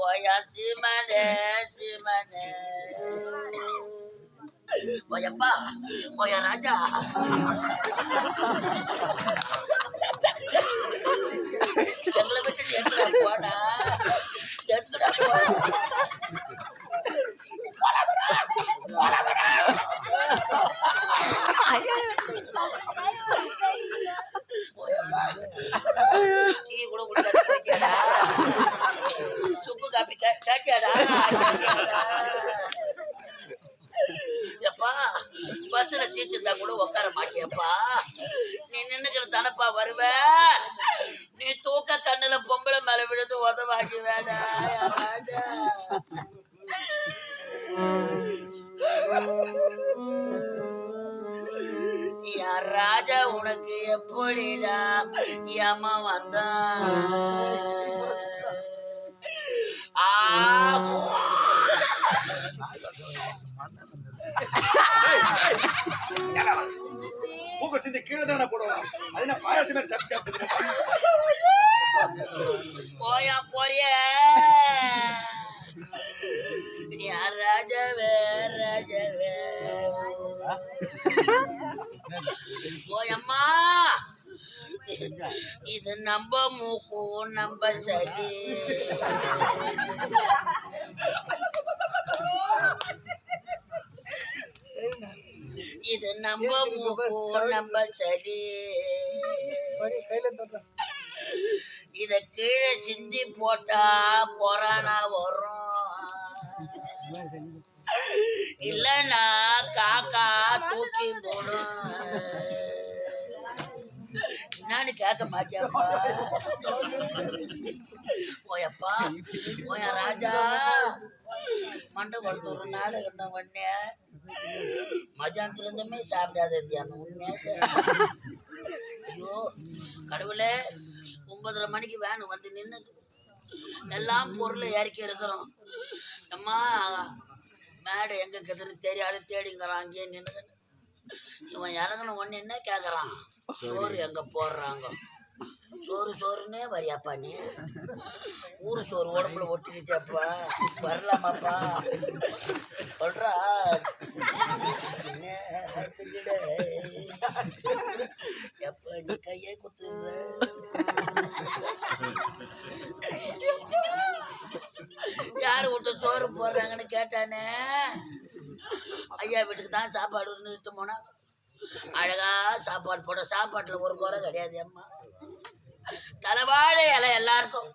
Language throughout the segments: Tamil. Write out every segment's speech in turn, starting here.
ஓயா சீமனே சீமனே ஓயப்பா ஓயா ராஜா எங்களை விட்டு எங்கடா போனா எங்கடா போனா நின்னுக்கிற தானப்பா சிந்தி கீழே தானே போடுவோம் அது என்ன பாயாசம் மாதிரி சாப்பிட்டு சாப்பிட்டு போயா போறிய. யார் ராஜாவே? ராஜாவே? போயம்மா இது நம்ம மூக்கு நம்ம சரி இது நம்ம மூக்கு நம்ம சளி இத கீழே சிந்தி போட்டா கொரோனா வரும். இல்லைன்னா காக்கா தூக்கி போடும். என்னன்னு கேட்க மாட்டியாப்பா? ஓயப்பா ஓயா ராஜா. மண்டை வளர்த்து ஒரு நாடு இருந்த உடனே மத்தியானத்துல இருந்துமே சாப்பிடாத தியானம். உண்மையா ஐயோ கடவுளே ஒன்பதரை மணிக்கு வேன் வந்து நின்னுது எல்லாம் பொருளை இறக்கி இருக்கிறோம். அம்மா மேடை எங்க இருக்குதுன்னு தெரியாது. தேடிங்கிறான் அங்கேயே நின்று இவன் இறங்கணும் ஒன்று என்ன கேட்குறான் சோறு எங்க போடுறாங்க? சோறு சோறுன்னே வரியாப்பா நீ. ஊரு சோறு உடம்புல ஒட்டிக்கிச்சப்பா வரலாமாப்பா? சொல்றா. எப்ப நீ கையை குத்துற? யார் விட்டு சோறு போடுறாங்கன்னு கேட்டானே? ஐயா வீட்டுக்கு தான் சாப்பாடு விட்டு போனா. அழகா சாப்பாடு போட சாப்பாட்டுல ஒரு குறை கிடையாது அம்மா. தலைவாழை இலை எல்லாருக்கும்.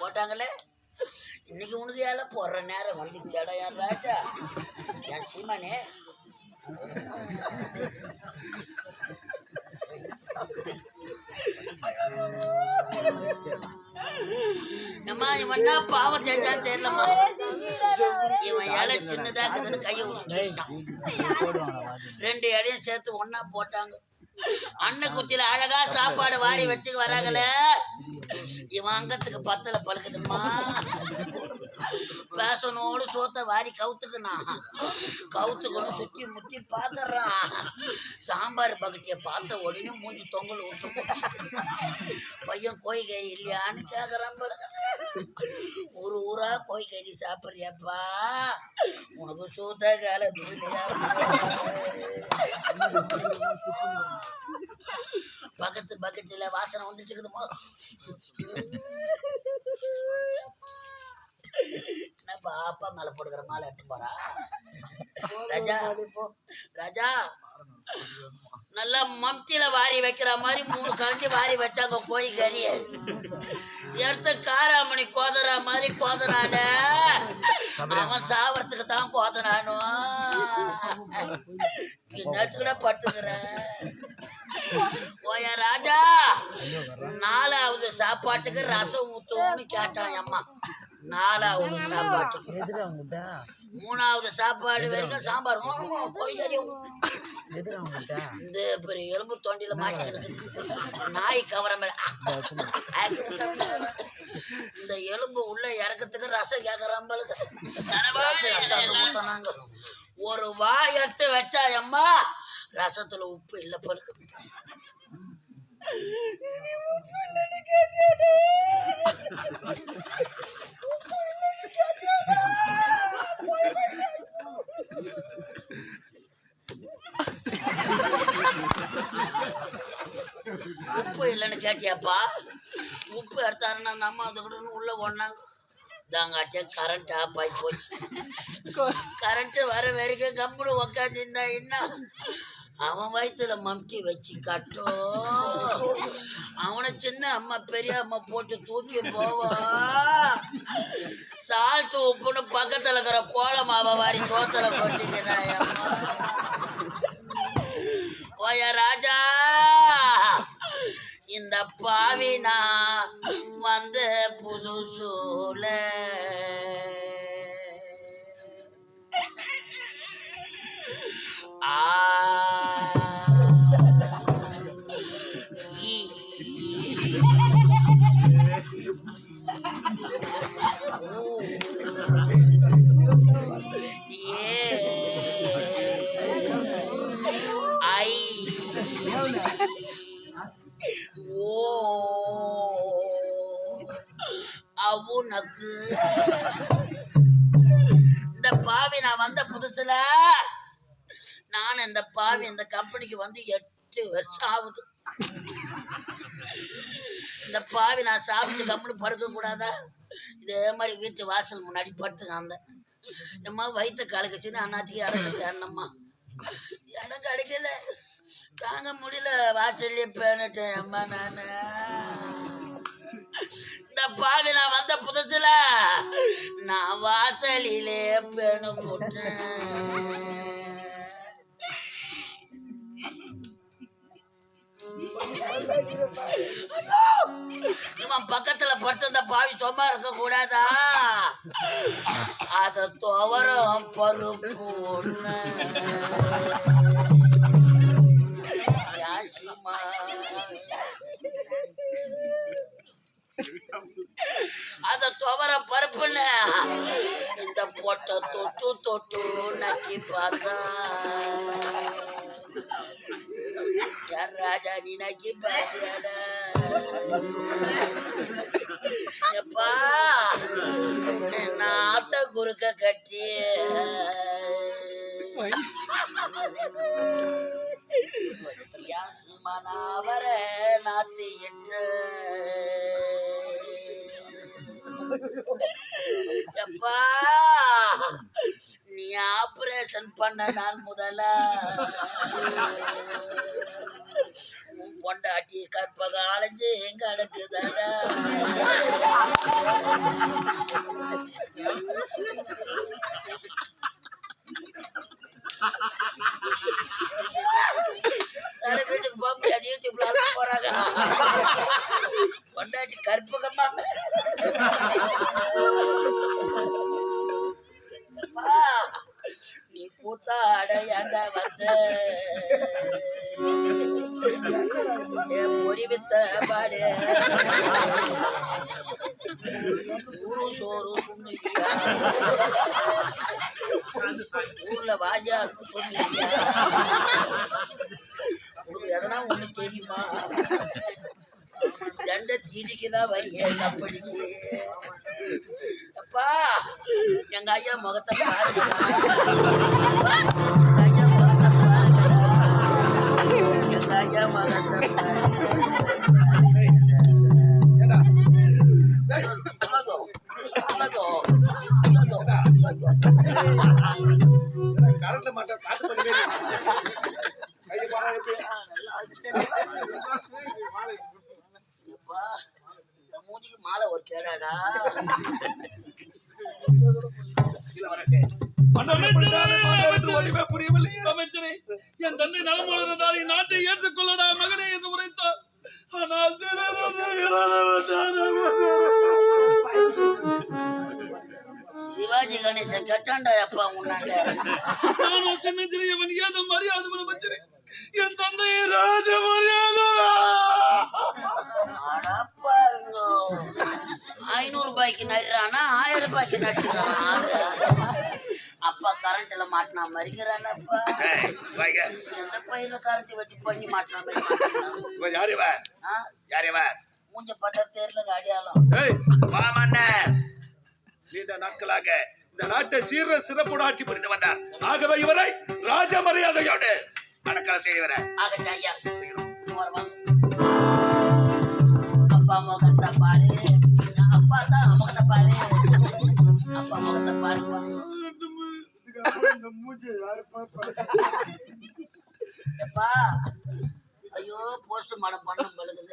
போட்டாங்களே? இன்னைக்கு உனக்கு இலை போடுற நேரம் வந்துச்சேடா யார் ராஜா? என் சீமானே? அம்மா இவன் என்ன பாவம் செஞ்சான்னு தெரியலம்மா. இவன் இலை சின்னதாக்குதுன்னு கையை ரெண்டு இலையும் சேர்த்து ஒண்ணா போட்டாங்க. அன்ன அழகா சாப்பாடு வாரி வச்சு வராங்களே. இவன் அங்கத்துக்கு பத்தல பழுக்குதுமா பேசனோடு சோத்த வாரி கவுத்துக்கணும் கவுத்துக்கணும் சுத்தி முத்தி பாத்துறான் சாம்பார் பக்கெட்டிய பார்த்த உடனே மூஞ்சி தொங்கல் விட்டு பையன் கோய்கறி இல்லையான்னு கேக்குறான் ஒரு ஊரா கோய்கறி சாப்பிட்றியாப்பா? உனக்கு சூத்த கால பக்கத்து பக்கத்துல வாசனை வந்துட்டு இருக்குதுமா? அப்பா மேல போடுக்கிற மாலை எடுத்து போறா? ராஜா ராஜா நல்லா மம்தியில வாரி வைக்கிற மாதிரி மூணு கரைஞ்சி வாரி வச்சாங்க கோழி கறிய எடுத்து காராமணி கோதரா மாதிரி கோதனாட அவன் சாவறதுக்கு தான் கோதனானோ நேற்றுக்கூட பட்டுக்கிறேன் ஓயா ராஜா நாலாவது சாப்பாட்டுக்கு ரசம் ஊத்துவோம்னு கேட்டான் அம்மா. நாலாவது சாப்பாட்டுக்கு மூணாவது சாப்பாடு வரைக்கும் சாம்பார். இந்த பெரிய எலும்பு தொண்டில மாட்டிக்கிட்டு நாய் கவர மாதிரி இந்த எலும்பு உள்ள இறக்கத்துக்கு ரசம் கேக்குறாம்பளுக்கு ஊத்தினாங்க ஒரு வாய் எடுத்து வச்சா அம்மா ரசத்துல உப்பு இல்ல பழுக்கு உப்பு கேட்டியாப்பா உப்பு எடுத்தாருன்னா அந்த அம்மா அதுக்கிட்ட உள்ள ஒன்னாங்க தாங்காட்டியா கரண்ட் ஆஃப் ஆகி போச்சு. கரண்ட் வர வரைக்கும் கம்முனு உக்காந்துருந்தா என்ன? அவன் வயிற்றுல மம்டி வச்சு கட்டும் அவனை சின்ன அம்மா பெரிய அம்மா போட்டு தூக்கி போவா. சால்ட்டு உப்புன்னு பக்கத்துல இருக்கிற கோல மாவை வாரி சோத்துல கொட்டிக்கிறா ஓய ராஜா! இந்த பாவினா வந்து வந்த புது சூழ. ஆ. அவுனக்கு. இந்த பாவி நான் வந்த புதுசுல நான் இந்த பாவி இந்த கம்பெனிக்கு வந்து எட்டு வருஷம் ஆகுது. இந்த பாவி நான் சாப்பிட்டு கம்பெனி படுக்க கூடாதா? இதே மாதிரி வீட்டு வாசல் முன்னாடி படுத்துங்க அந்த எம்மா வயிற்று கலக்குச்சுன்னு அண்ணாச்சிக்கு இடம் தேடணும்மா இடம் கிடைக்கல தாங்க முடியல. வாசல்லே பேனட்டேன் அம்மா நான். இந்த பாவி நான் வந்த புதுசுல நான் வாசலிலே பேணு போட்டேன் இவன் பக்கத்துல படுத்திருந்த பாவி சும்மா இருக்க கூடாதா அத துவரம் பருப்பு ஒண்ணு. பொட்டை தொட்டு தொட்டு நக்கி பார்த்தா யார் ராஜா நீ நக்கி பாத்தியாடா எப்பா நாத்த குறுக்க கட்டி மனாவர நாத்து எட்டு எப்பா நீ ஆபரேஷன் பண்ண நான் முதல்ல பொண்டாட்டி கற்பக அலைஞ்சு எங்க அடக்குதாடா? சோறு ஊர்ல வாஜான்னு சொன்னியா எதனா ஒண்ணு தெரியுமா தண்ட தீடிக்குதான் வரிய கம்பெனிக்கு அப்பா எங்க ஐயா முகத்தை பாருங்க ஐயா முகத்தை பாருங்க எங்க ஐயா முகத்தை பாருங்க மூஞ்சிக்கு மாலை ஒரு கேடாடா? சிவாஜி கணேசன் கட்டாண்டா அப்பா ஏதோ மரியாதை என் தந்தை ராஜ மரியாதை. ஐநூறு ரூபாய்க்கு நடுறானா ஆயிரம் ரூபாய்க்கு நடிச்சுக்கிறான் அப்பா கரண்ட்ல மாட்டினா மறிக்கிறான் அப்பா. எந்த பையில கரண்ட் வச்சு பண்ணி மாட்டினா மாதிரி மூஞ்ச பார்த்தா தெரியல மன்னர். நீண்ட நாட்களாக இந்த நாட்டை சீர சிறப்போடு ஆட்சி புரிந்து வந்தார். ஆகவே இவரை ராஜ மரியாதையோடு அடக்கலை செய்வர வாங்க முகத்தை பாரு. அப்பா தான் முகத்தை பாரு. அப்பா முகத்தை பாருப்பா ஐயோ போஸ்ட் மாடம் பண்ணும் பழுகுது